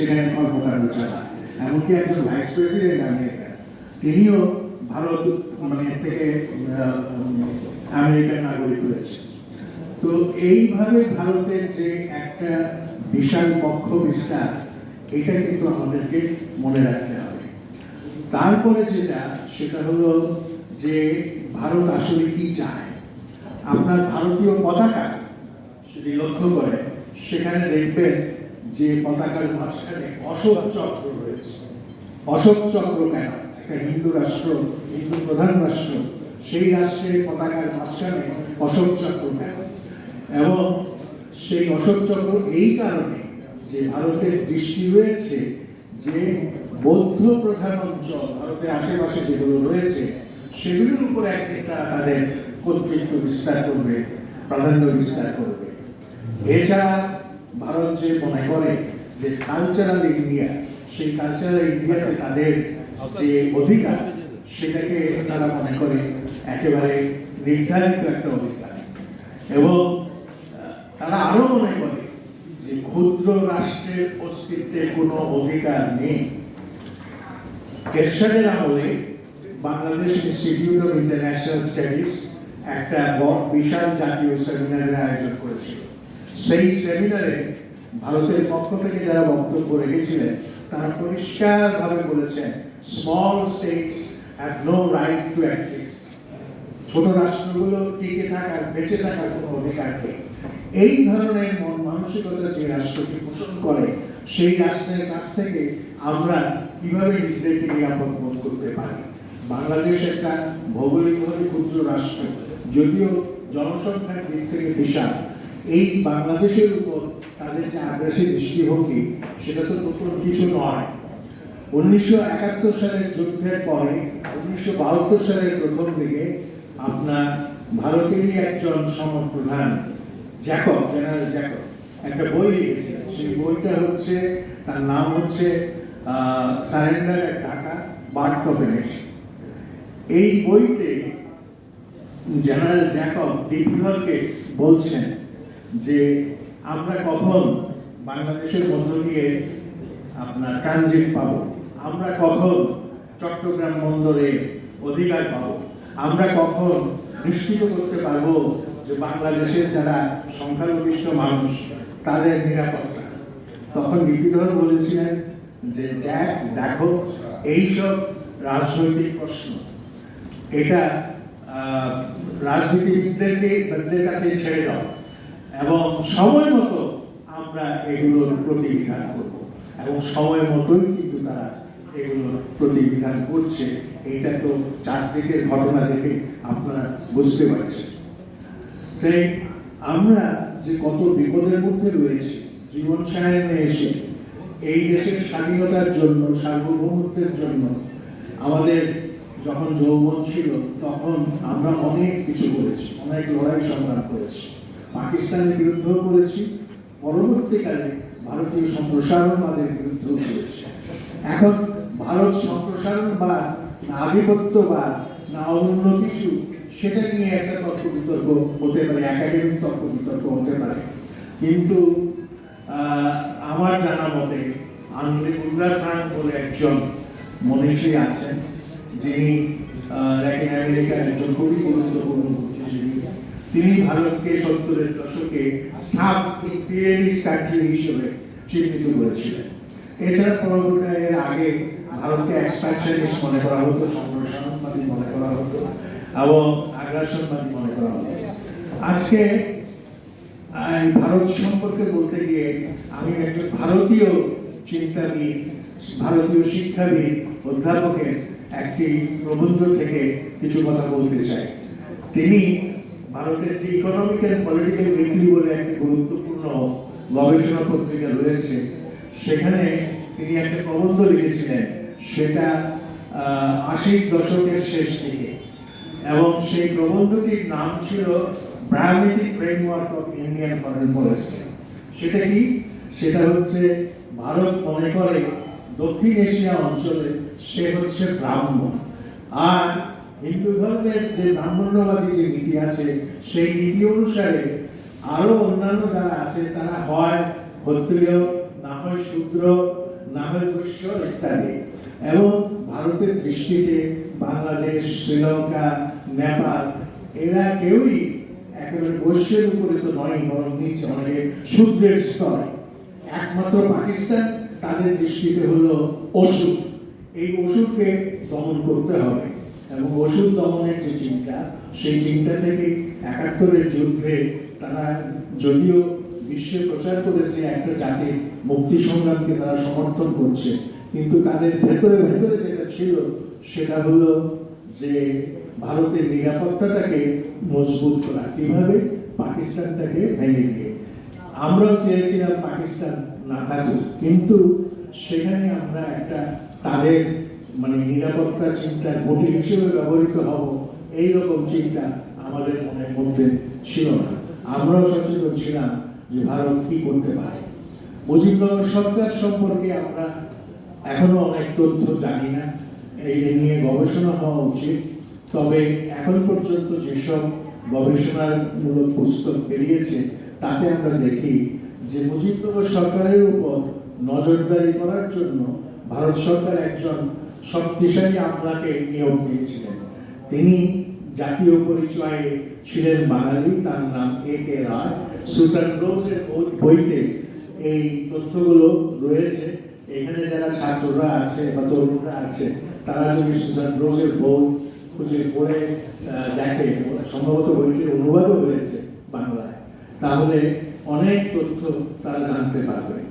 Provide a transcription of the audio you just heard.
সেখানে কর্মকাণ্ড চালায় এমনকি একজন ভাইস প্রেসিডেন্ট আমেরিকা তিনিও ভারত মানে থেকে আমেরিকার নাগরিক হয়েছে। তো এইভাবে ভারতের যে একটা বিশাল পক্ষ বিস্তার, এটা কিন্তু আমাদেরকে মনে রাখতে হবে। তারপরে যেটা, সেটা হলো যে ভারত আসলে কি চায়? আপনার ভারতীয় পতাকা যদি লক্ষ্য করে সেখানে দেখবেন যে পতাকার মাঝখানে অশোক চক্র রয়েছে। অশোক চক্র কেন? একটা হিন্দু রাষ্ট্র, হিন্দু প্রধান রাষ্ট্র, সেই রাষ্ট্রের পতাকার মাঝখানে অশোক চক্র কেন? এবং সেই অশোক চক্র এই কারণে যে ভারতের দৃষ্টি রয়েছে, যে বৌদ্ধ প্রধান অঞ্চল, ভারতের আশেপাশে যেগুলো রয়েছে, সেগুলোর উপর একদিন তারা তাদের কর্তৃত্ব বিস্তার করবে, প্রাধান্য বিস্তার করবে। এছাড়া ভারত যে মনে করে যে কালচারাল ইন্ডিয়া সেই কালচারাল ইন্ডিয়াতে তাদের যে অধিকার, সেটাকে তারা মনে করে একেবারে নির্ধারিত একটা অধিকার। এবং তারা আরও মনে করে যে ক্ষুদ্র রাষ্ট্রের অস্তিত্বে কোনো অধিকার নেই। এরশাদের আমলে Bangladesh institute of international studies একটা বিশাল জাতীয় সেমিনারের আয়োজন করেছিল। সেই সেমিনারে ভারতের পক্ষ থেকে যারা বক্তব্য রেখেছিলেন, তারা পরিষ্কারভাবে বলেছেন small states have no right to exist ছোট রাষ্ট্রগুলো টিকে থাকার, বেঁচে থাকার কোনো অধিকার নেই। এই ধরনের মন মানসিকতা যে রাষ্ট্রকে পোষণ করে, সেই রাষ্ট্রের কাছ থেকে আমরা কীভাবে নিজেদেরকে নিরাপদ বোধ করতে পারি? বাংলাদেশ একটা ভৌগোলিকভাবে ক্ষুদ্র রাষ্ট্র, যদিও জনসংখ্যার দিক থেকে বিশাল এই বাংলাদেশের উপর তাদের যে আগ্রাসী দৃষ্টিভঙ্গি, সেটা তো নতুন কিছু নয়। উনিশশো একাত্তর সালের যুদ্ধের পরে, উনিশশো বাহাত্তর সালের প্রথম দিকে আপনার ভারতেরই একজন সমপ্রধান, জ্যাকব, জেনারেল জ্যাকব, একটা বই লিখেছিলেন। সেই বইটা হচ্ছে, তার নাম হচ্ছে সারেন্ডার ঢাকা বার্থ এই বইতে জেনারেল জ্যাকব ডিপলরকে বলছেন যে আমরা কখন বাংলাদেশের মধ্য দিয়ে আপনার ট্রানজিট পাবো, আমরা কখন চট্টগ্রাম বন্দরে অধিকার পাবো, আমরা কখন নিশ্চিত করতে পারব যে বাংলাদেশের যারা সংখ্যালঘিষ্ঠ মানুষ, তাদের নিরাপত্তা। তখন বিপিধর বলেছিলেন যে দেখ দেখো, এইসব রাজনৈতিক প্রশ্ন। এটা রাজনীতিবিদদেরকে কাছে ছেড়ে দাও। এবং সময় মতো আমরা এগুলোর প্রতিবিধান করব। এবং সময় মতোই কিন্তু তারা এগুলোর প্রতিবিধান করছে। এইটা তো চারদিকের ঘটনা দেখে আপনারা বুঝতে পারছেন। তাই আমরা যে কত বিপদের মধ্যে রয়েছি, জীবন সায়নে এসে এই দেশের স্বাধীনতার জন্য, সার্বভৌমত্বের জন্য, আমাদের যখন যৌবন ছিল, তখন আমরা অনেক কিছু করেছি, অনেক লড়াই সংগ্রাম করেছি। পাকিস্তানের বিরুদ্ধেও করেছি, পরবর্তীকালে ভারতীয় সম্প্রসারণবাদের বিরুদ্ধেও করেছি। এখন ভারত সম্প্রসারণবাদ না আধিপত্যবাদ না অন্য কিছু, সেটা নিয়ে একটা তর্ক বিতর্ক হতে পারে, একাডেমিক তর্ক বিতর্ক হতে পারে। কিন্তু আমার জানা মতে আন্দোলিক উল্লাহ খান বলে একজন মনীষী আছেন, যিনি ল্যাটিন আমেরিকার একজন খুবই গুরুত্বপূর্ণ তিনি ভারতকে সত্তরের দশকে ইম্পিরিয়ালিস্ট কান্ট্রি হিসেবে চিহ্নিত করেছিলেন। এছাড়া পরবর্তী আগে ভারতকে এক্সপ্যানশনিস্ট মনে করা হতো মনে করা হতো এবং আগ্রাসনবাদী মনে করা হতো। আজকে ভারত সম্পর্কে বলতে গিয়ে আমি একজন ভারতীয় চিন্তাবিদ, ভারতীয় শিক্ষাবিদ, অধ্যাপকের একটি প্রবন্ধ থেকে কিছু কথা বলতে চাই। তিনি ভারতের যে ইকোনমিক এন্ড পলিটিক্যাল উইকলি বলে একটি গুরুত্বপূর্ণ গবেষণা পত্রিকা রয়েছে, সেখানে তিনি একটা প্রবন্ধ লিখেছিলেন, সেটা আশির দশকের শেষ দিকে। এবং সেই প্রবন্ধটির নাম ছিল ব্রাহ্মিটিক framework of Indian foreign policy সেটা কি? সেটা হচ্ছে, ভারত মনে করে দক্ষিণ এশিয়া অঞ্চলে সে হচ্ছে ব্রাহ্মণ। আর হিন্দু ধর্মের যে ব্রাহ্মণ্যবাদী যে নীতি আছে, সেই নীতি অনুসারে আরও অন্যান্য যারা আছে, তারা হয় ক্ষত্রিয়, না হয় শূদ্র নামের গোষ্ঠী ইত্যাদি। এবং ভারতের দৃষ্টিতে বাংলাদেশ, শ্রীলঙ্কা, নেপাল, এরা কেউই একেবারে বৈশ্যের উপরে তো নয়, বরং নিচে অনেকে শূদ্রের স্তর। একমাত্র পাকিস্তান তাদের দৃষ্টিতে হলো ওষুধ এই ওষুধকে দমন করতে হবে। এবং ওষুধ দমনের যে চিন্তা, সেই চিন্তা থেকে একাত্তরের যুদ্ধে তারা যদিও বিশ্বে প্রচার করেছে, একটা জাতির মুক্তি সংগ্রামকে তারা সমর্থন করছে, কিন্তু তাদের ভেতরে ভেতরে যেটা ছিল, সেটা হলো যে ভারতের নিরাপত্তাটাকে মজবুত করা কীভাবে পাকিস্তানটাকে ভেঙে দিয়ে। আমরাও চেয়েছিলাম পাকিস্তান না থাকুক, কিন্তু সেখানে আমরা একটা তাদের মানে নিরাপত্তা চিন্তার ঘটি হিসেবে ব্যবহৃত হব এই রকম চিন্তা আমাদের মনের মধ্যে ছিল না। আমরাও সচেতন ছিলাম যে ভারত কি করতে পারে। মুজিবনগর সরকার সম্পর্কে আমরা এখনও অনেক তথ্য জানি না। এই নিয়ে গবেষণা হওয়া উচিত। তবে এখন পর্যন্ত যেসব গবেষণামূলক পুস্তক বেরিয়েছে, তাতে আমরা দেখি যে মুজিবনগর সরকারের উপর নজরদারি করার জন্য ভারত সরকার একজন শক্তিশালী আমলাকে নিয়োগ দিয়েছিলেন। তিনি জাতীয় পরিচয়ে ছিলেন বাঙালি, তার নাম এ কে রায়। সুসান রোজের বইতে এই তথ্যগুলো রয়েছে। এখানে যারা ছাত্ররা আছে বা তরুণরা আছে, তারা যদি সুসান রোজের বই খুঁজে পড়ে দেখে, সম্ভবত বইটির অনুবাদও হয়েছে বাংলায়, তাহলে অনেক তথ্য তারা জানতে পারবে।